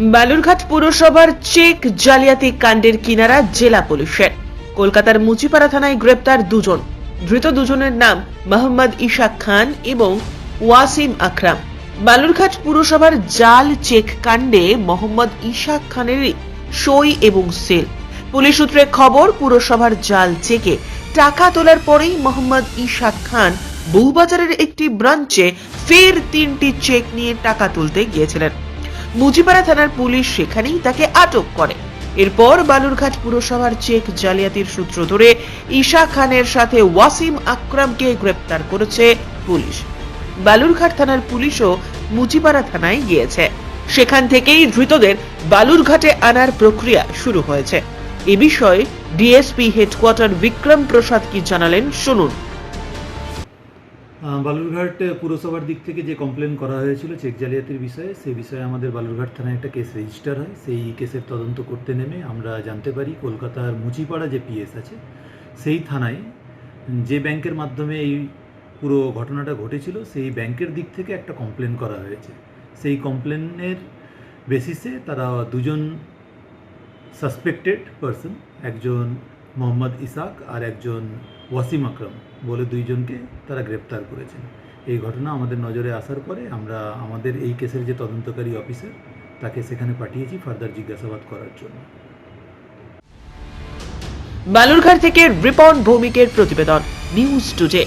বালুরঘাট পুরসভার চেক জালিয়াতি কাণ্ডের কিনারা জেলা পুলিশের। কলকাতার মুচিপাড়া থানায় গ্রেপ্তার দুজন। ধৃত দুজনের নাম মোহাম্মদ ইশাক খান এবং ওয়াসিম আকরাম। বালুরঘাট পুরসভার জাল চেক কাণ্ডে মোহাম্মদ ইশাক খানের সই এবং সেল। পুলিশ সূত্রে খবর, পুরসভার জাল চেকে টাকা তোলার পরেই মোহাম্মদ ইশাক খান বউবাজারের একটি ব্রাঞ্চে ফের তিনটি চেক নিয়ে টাকা তুলতে গিয়েছিলেন। মুজিপাড়া থানার পুলিশ সেখানেই তাকে আটক করে। এরপর বালুরঘাট পুরসভার চেক জালিয়াতির সূত্র ধরে ঈশা খানের সাথে ওয়াসিম আকরামকে গ্রেপ্তার করেছে পুলিশ। বালুরঘাট থানার পুলিশও মুচিপাড়া থানায় গিয়েছে। সেখান থেকেই ধৃতদের বালুরঘাটে আনার প্রক্রিয়া শুরু হয়েছে। এ বিষয়ে ডিএসপি হেডকোয়ার্টার বিক্রম প্রসাদ কি জানালেন, শুনুন। বালুরঘাট পুরসভার দিক থেকে যে কমপ্লেন করা হয়েছিল চেক জালিয়াতির বিষয়ে সেই বিষয়ে আমাদের বালুরঘাট থানায় একটা কেস রেজিস্টার হয়। সেই কেসের তদন্ত করতে নেমে আমরা জানতে পারি কলকাতার মুচিপাড়া যে পিএস আছে, সেই থানায় যে ব্যাংকের মাধ্যমে এই পুরো ঘটনাটা ঘটেছিল, সেই ব্যাংকের দিক থেকে একটা কমপ্লেন করা হয়েছে। সেই কমপ্লেনের বেসিসে তারা দুজন সাসপেক্টেড পারসন একজন মোহাম্মদ ইসাক আর একজন ওয়াসিম আকরম বলে দুইজনকে তারা গ্রেপ্তার করেছেন। এই ঘটনা আমাদের নজরে আসার পরে আমরা আমাদের এই কেসের যে তদন্তকারী অফিসার, তাকে সেখানে পাঠিয়েছি ফার্দার জিজ্ঞাসাবাদ করার জন্য। বালুরঘাট থেকে রিপন ভৌমিকের প্রতিবেদন, নিউজ টুডে।